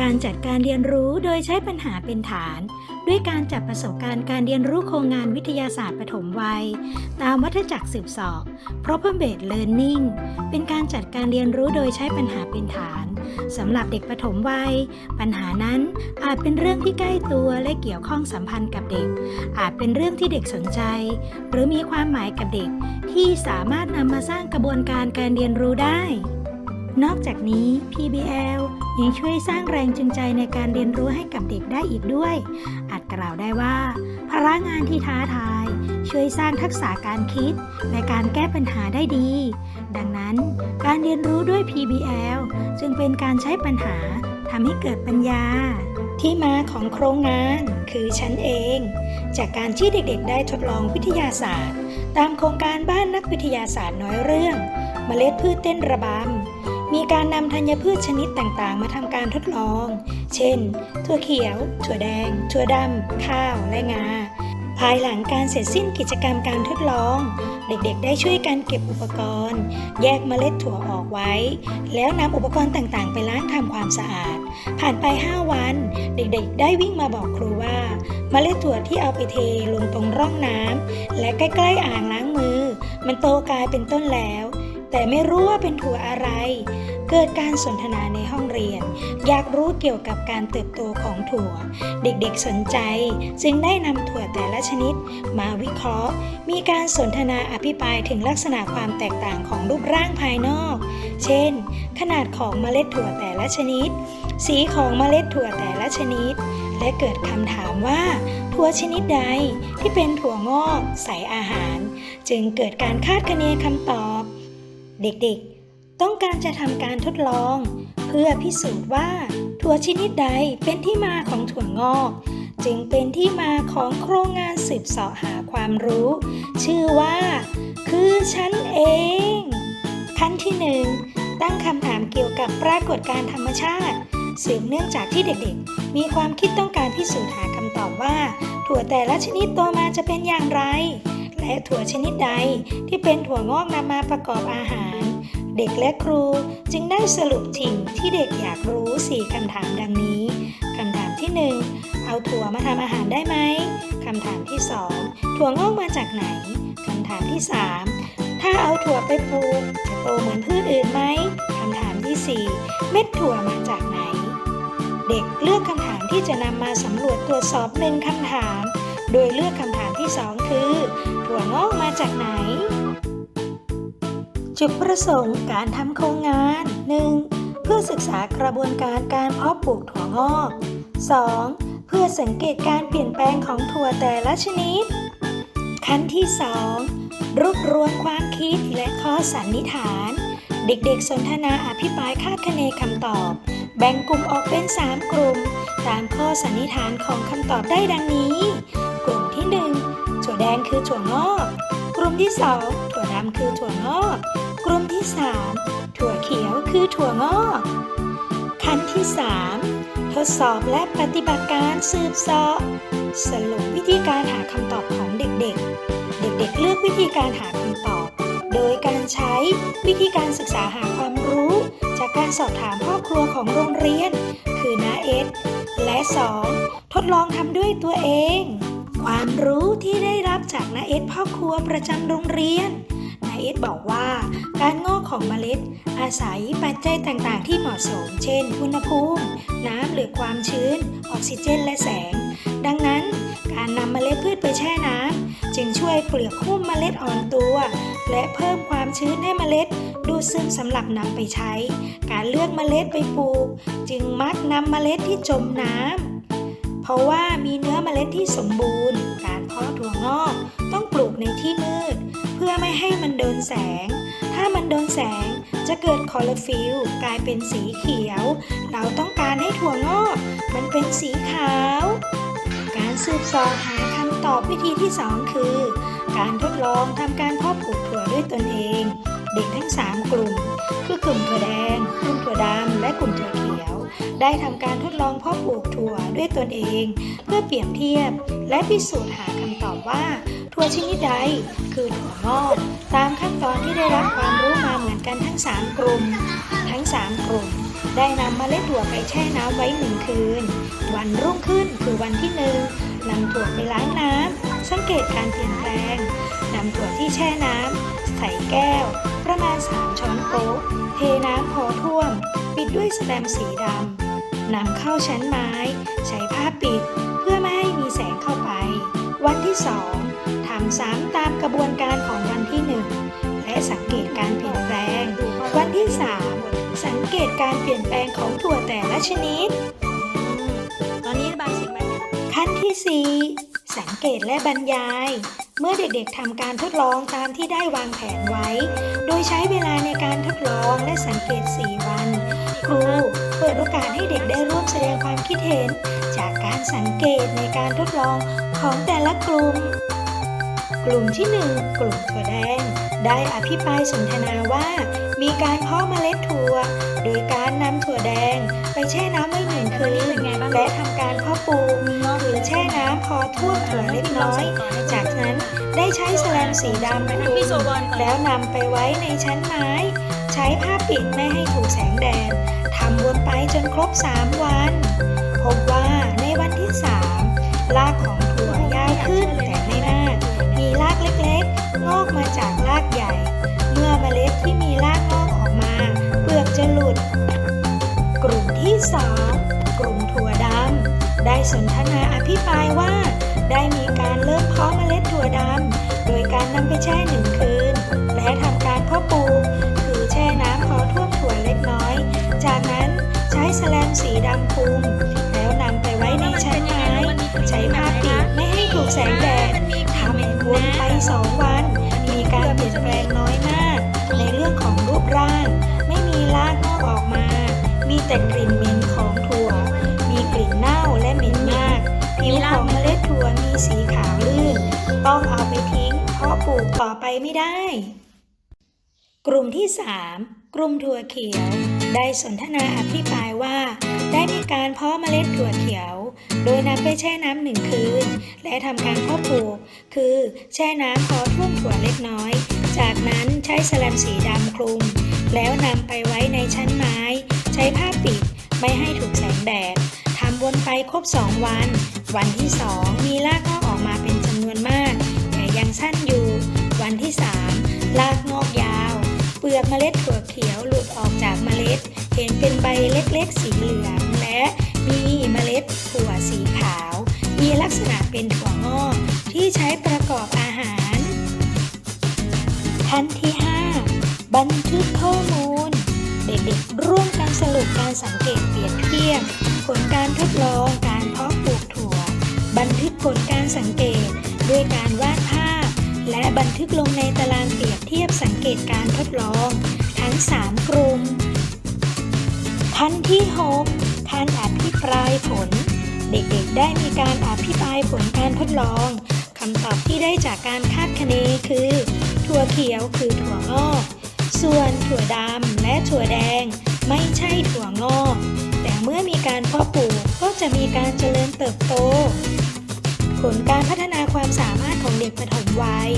การจัดการเรียนรู้โดยใช้ปัญหาเป็นฐาน ด้วยการจัดประสบการณ์การเรียนรู้โครงงานวิทยาศาสตร์ปฐมวัย ตามวัฏจักรสืบสอบ Proper Based Learning เป็นการจัดการเรียนรู้โดยใช้ปัญหาเป็นฐานสำหรับเด็กปฐมวัย ปัญหานั้นอาจเป็นเรื่องที่ใกล้ตัวและเกี่ยวข้องสัมพันธ์กับเด็ก อาจเป็นเรื่องที่เด็กสนใจ หรือมีความหมายกับเด็ก ที่สามารถนำมาสร้างกระบวนการการเรียนรู้ได้ นอกจากนี้ PBL ยังช่วยสร้างแรงจูงใจในการเรียนรู้ให้กับเด็กได้อีกด้วย อาจกล่าวได้ว่าภาระงานที่ท้าทาย ช่วยสร้างทักษะการคิด และการแก้ปัญหาได้ดี ดังนั้นการเรียนรู้ด้วย PBL จึงเป็นการใช้ปัญหาทำให้เกิดปัญญา ที่มาของโครงงานคือฉันเอง จากการที่เด็กๆ ได้ทดลองวิทยาศาสตร์ ตามโครงการบ้านนักวิทยาศาสตร์น้อยเรื่องเมล็ดพืชเต้นระบำ มีการนำธัญพืชชนิดต่างๆ มาทำการทดลอง เช่น ถั่วเขียว ถั่วแดง ถั่วดำ ข้าว และงา ภายหลังการเสร็จสิ้นกิจกรรมการทดลอง เด็กๆ ได้ช่วยกันเก็บอุปกรณ์ แยกเมล็ดถั่วออกไว้ แล้วนำอุปกรณ์ต่างๆ ไปล้างทำความสะอาด ผ่านไป 5 วัน เด็กๆ ได้วิ่งมาบอกครูว่า เมล็ดถั่วที่เอาไปเทลงตรงร่องน้ำและใกล้ๆอ่างล้างมือ มันโตกลายเป็นต้นแล้วแต่ไม่รู้ว่าเป็นถั่วอะไร เกิดการสนทนาในห้องเรียน อยากรู้เกี่ยวกับการเติบโตของถั่ว เด็กๆสนใจ จึงได้นำถั่วแต่ละชนิด มาวิเคราะห์ มีการสนทนาอภิปรายถึงลักษณะความแตกต่างของรูปร่างภายนอก เช่น ขนาดของเมล็ดถั่วแต่ละชนิด สีของเมล็ดถั่วแต่ละชนิด และเกิดคำถามว่า ถั่วชนิดใดที่เป็นถั่วงอกใส่อาหาร จึงเกิดการคาดคะเนคำตอบ เด็กๆ ต้องการจะทำการทดลอง เพื่อพิสูจน์ว่าถั่วชนิดใดเป็นที่มาของถั่วงอก จึงเป็นที่มาของโครงงานสืบเสาะหาความรู้ ชื่อว่า คือฉันเอง ขั้นที่หนึ่งตั้งคำถามเกี่ยวกับปรากฏการธรรมชาติสืบเนื่องจากที่เด็กๆ มีความคิดต้องการพิสูจน์หาคำตอบว่า ถั่วแต่ละชนิดโตมาจะเป็นอย่างไร และถั่วชนิดใดที่เป็นถั่วงอกนำมาประกอบอาหาร เด็กและครูจึงได้สรุปสิ่งที่เด็กอยากรู้ 4คำถามดังนี้คำถามที่ 1 เอาถั่วมาทำอาหารได้ไหมคำถามที่ 2 ถั่วงอกมาจากไหนคำถามที่ 3 ถ้าเอาถั่วไปปลูกจะโตเหมือนพืชอื่นไหมคำถามที่ 4 เม็ดถั่วมาจากไหน เด็กเลือกคำถามที่จะนำมาสำรวจตรวจสอบหนึ่งคำถาม โดยเลือกคำถามที่ 2 คือ ถั่วงอกมาจากไหน จุดประสงค์การทำโครงงาน 1. เพื่อศึกษากระบวนการการเพาะปลูกถั่วงอก 2. เพื่อสังเกตการเปลี่ยนแปลงของถั่วแต่ละชนิด ขั้นที่ 2. รวบรวมความคิดและข้อสันนิษฐาน เด็กๆสนทนาอภิปรายคาดคะเนคำตอบ แบ่งกลุ่มออกเป็น 3 กลุ่ม ตามข้อสันนิษฐานของคำตอบได้ดังนี้ กลุ่มที่ 1 ถั่วแดงคือถั่วงอก กลุ่มที่ 2 ถั่วดำคือถั่วงอก กลุ่มที่ 3 ถั่วเขียวคือถั่วงอกขั้นที่ 3 ทดสอบและปฏิบัติการสืบสาะสรุปวิธีการหาคำตอบของเด็กๆ เด็กๆ เลือกวิธีการหาคำตอบ โดยการใช้วิธีการศึกษาหาความรู้ จากการสอบถามพ่อครัวของโรงเรียน คือนาเอสและ 2. ทดลองทำด้วยตัวเอง ความรู้ที่ได้รับจากนาเอสพ่อครัวประจำโรงเรียน นายเอสบอกว่า การงอกของเมล็ด อาศัยปัจจัยต่างๆ ที่เหมาะสม เช่น อุณหภูมิ น้ำหรือความชื้น ออกซิเจนและแสง ดังนั้น การนำเมล็ดพืชไปแช่น้ำจึงช่วยเปลือกหุ้มเมล็ดอ่อนตัว และเพิ่มความชื้นให้เมล็ดดูดซึมสำหรับนำไปใช้ การเลือกเมล็ดไปปลูก จึงมักนำเมล็ดที่จมน้ำเพราะว่ามีเนื้อเมล็ดที่สมบูรณ์ การเพาะถั่วงอกต้องปลูกในที่มืด เพื่อไม่ให้มันโดนแสง ถ้ามันโดนแสงจะเกิดคลอโรฟิลกลายเป็นสีเขียว เราต้องการให้ถั่วงอกมันเป็นสีขาว การสืบสอหาคำตอบวิธีที่ 2 คือ การทดลองทำการเพาะปลูกถั่วด้วยตนเอง เด็กทั้ง 3 กลุ่ม คือกลุ่มถั่วแดง กลุ่มถั่วดำ และกลุ่มถั่วเขียว ได้ทำการทดลองเพาะปลูกถั่วด้วยตนเอง เพื่อเปรียบเทียบ และพิสูจน์หาคำตอบว่า ถั่วชนิดใดคือถั่วงอกตามขั้นตอนที่ได้รับความรู้มาเหมือนกันทั้ง 3 กลุ่ม ทั้ง 3 กลุ่มได้นำเมล็ดถั่วไปแช่น้ำไว้หนึ่งคืน วันรุ่งขึ้นคือวันที่หนึ่งนำถั่วไปล้างน้ำสังเกตการเปลี่ยนแปลงนำถั่วที่แช่น้ำ ส่แก้ว ประมาณ 3 ช้อนโต๊ะ เทน้ำพอท่วม ปิดด้วยสแตมป์สีดำนำเข้าชั้นไม้ ใช้ผ้าปิด เพื่อไม่ให้มีแสงเข้าไป วันที่สองทำซ้ำตามกระบวนการของวันที่หนึ่งและสังเกตการเปลี่ยนแปลง วันที่สามสังเกตการเปลี่ยนแปลงของถั่วแต่ละชนิด ตอนนี้บางสิ่งบางอย่างขั้นที่ 4 สังเกตและบรรยาย เมื่อเด็กๆทำการทดลองตามที่ได้วางแผนไว้ โดยใช้เวลาในการทดลองและสังเกต 4 วัน ครูเปิดโอกาสให้เด็กได้ร่วมแสดงความคิดเห็น จากการสังเกตในการทดลองของแต่ละกลุ่ม กลุ่มที่ 1 กลุ่มถั่วแดง ได้อภิปรายสนทนาว่า มีการเพาะเมล็ดถั่ว โดยการนำถั่วแดง ไปแช่น้ำไว้หนึ่งคืนและทำการเพาะปลูก แช่น้ำพอท่วมถั่วเล็กน้อย จากนั้นได้ใช้แสลมสีดำไปคทางลุพี่มโซบอลก่อนแล้วนำไปไว้ในชั้นไม้ ใช้ผ้าปิดไม่ให้ถูกแสงแดดทำวนไปจนครบ 3 วัน พบว่าในวันที่ 3 รากของถั่วยาวขึ้นแต่ไม่มาก มีรากเล็กๆ งอกมาจากรากใหญ่ เมื่อเมล็ดที่มีรากงอกออกมา เปลือกจะหลุด กลุ่มที่2กลุ่มถั่วดำ ได้สนทนาอภิปรายว่า ได้มีการเริ่มเพาะเมล็ดถั่วดำ โดยการนำไปแช่หนึ่งคืน และทำการเพาะปลูกคือแช่น้ำพอท่วมถั่วเล็กน้อย จากนั้นใช้แสแลมสีดำคลุมแล้วนำไปไว้ในชั้นไม้ ใช้ผ้าปิดไม่ให้ถูกแสงแดดทำวนไปสองวัน มีการเปลี่ยนแปลงน้อยมาก ในเรื่องของรูปร่าง ไม่มีรากงอกออกมา มีแต่กลิ่นเหม็น กลิ่นเน่าและเหม็นมากผิวของเมล็ดถั่วมีสีขาวลื่น ต้องเอาไปทิ้ง เพราะปลูกต่อไปไม่ได้ กลุ่มที่ 3 กลุ่มถั่วเขียว ได้สนทนาอภิปรายว่าได้มีการเพาะเมล็ดถั่วเขียว โดยนำไปแช่น้ำหนึ่งคืน และทำการเพาะปลูก คือแช่น้ำพอท่วมถั่วเล็กน้อย จากนั้นใช้สแลมสีดำคลุม แล้วนำไปไว้ในชั้นไม้ ใช้ผ้าปิดไม่ให้ถูกแสงแดด ทำวนไปครบ 2 วัน วันที่ 2 มีรากงอกออกมาเป็นจำนวนมาก แต่ยังสั้นอยู่ วันที่ 3 รากงอกยาว เปลือกเมล็ดถั่วเขียวหลุดออกจากเมล็ด เห็นเป็นใบเล็กๆ สีเหลือง และมีเมล็ดถั่วสีขาว มีลักษณะเป็นถั่วงอกที่ใช้ประกอบอาหาร ขั้นที่ 5 บันทึกข้อมูล เด็กๆร่วมกันสรุปการสังเกตเปรียบเทียบ ผลการทดลองการเพาะปลูกถั่ว บันทึกผลการสังเกต ด้วยการวาดภาพ และบันทึกลงในตารางเปรียบเทียบสังเกตการทดลอง ทั้ง 3 กลุ่มขั้นที่6ขั้นอภิปรายผล เด็กๆ ได้มีการอภิปรายผลการทดลองคำตอบที่ได้จากการคาดคะเนคือ ถั่วเขียวคือถั่วงอก ส่วนถั่วดำและถั่วแดง ไม่ใช่ถั่วงอก แต่เมื่อมีการเพาะปลูกก็จะมีการเจริญเติบโต ผลการพัฒนาความสามารถของเด็กปฐมวัย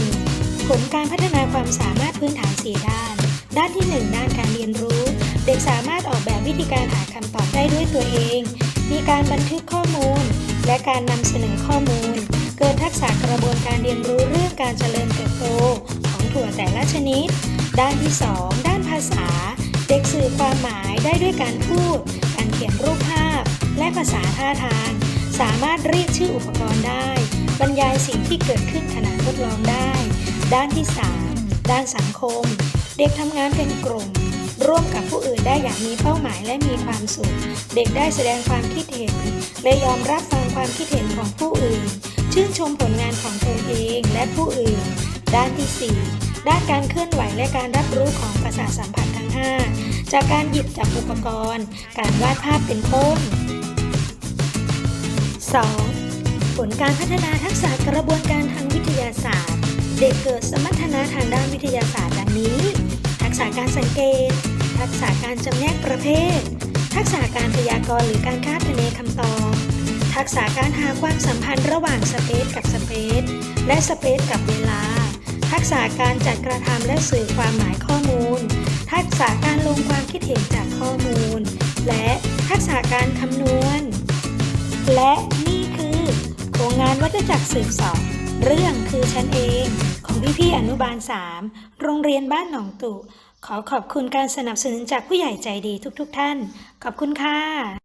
1. ผลการพัฒนาความสามารถพื้นฐานสีด้าน ด้านที่ 1 ด้านการเรียนรู้ เด็กสามารถออกแบบวิธีการหาคำตอบได้ด้วยตัวเอง มีการบันทึกข้อมูล และการนำเสนอข้อมูล เกิดทักษะกระบวนการเรียนรู้เรื่องการเจริญเติบโตของถั่วแต่ละชนิด ด้านที่ 2 ด้านภาษา เด็กสื่อความหมายได้ด้วยการพูด การเขียนรูปภาพ และภาษาท่าทาง สามารถเรียกชื่ออุปกรณ์ได้ บรรยายสิ่งที่เกิดขึ้นขณะทดลองได้ ด้านที่ 3 ด้านสังคม เด็กทำงานเป็นกลุ่ม ร่วมกับผู้อื่นได้อย่างมีเป้าหมายและมีความสุข เด็กได้แสดงความคิดเห็น และยอมรับฟังความคิดเห็นของผู้อื่น ชื่นชมผลงานของตนเองและผู้อื่น ด้านที่ 4 ด้านการเคลื่อนไหวและการรับรู้ของประสาทสัมผัส 5 จากการหยิบจับอุปกรณ์ การวาดภาพเป็นต้น 2. ผลการพัฒนาทักษะกระบวนการทางวิทยาศาสตร์ เด็กเกิดสมรรถนะทางด้านวิทยาศาสตร์ดังนี้ ทักษะการสังเกต ทักษะการจำแนกประเภท ทักษะการพยากรณ์หรือการคาดคะเนคำตอบทักษะการหาความสัมพันธ์ระหว่างสเปซกับสเปซและสเปซกับเวลา ทักษะการจัดกระทำและสื่อความหมายข้อมูล ทักษะการลงความคิดเห็นจากข้อมูล และทักษะการคำนวณ และนี่คือโครงงานวัฏจักรสืบสอบเรื่องคือฉันเอง ของพี่พี่ๆอนุบาล 3 โรงเรียนบ้านหนองตุ ขอขอบคุณการสนับสนุนจากผู้ใหญ่ใจดีทุกๆทท่าน ขอบคุณค่ะ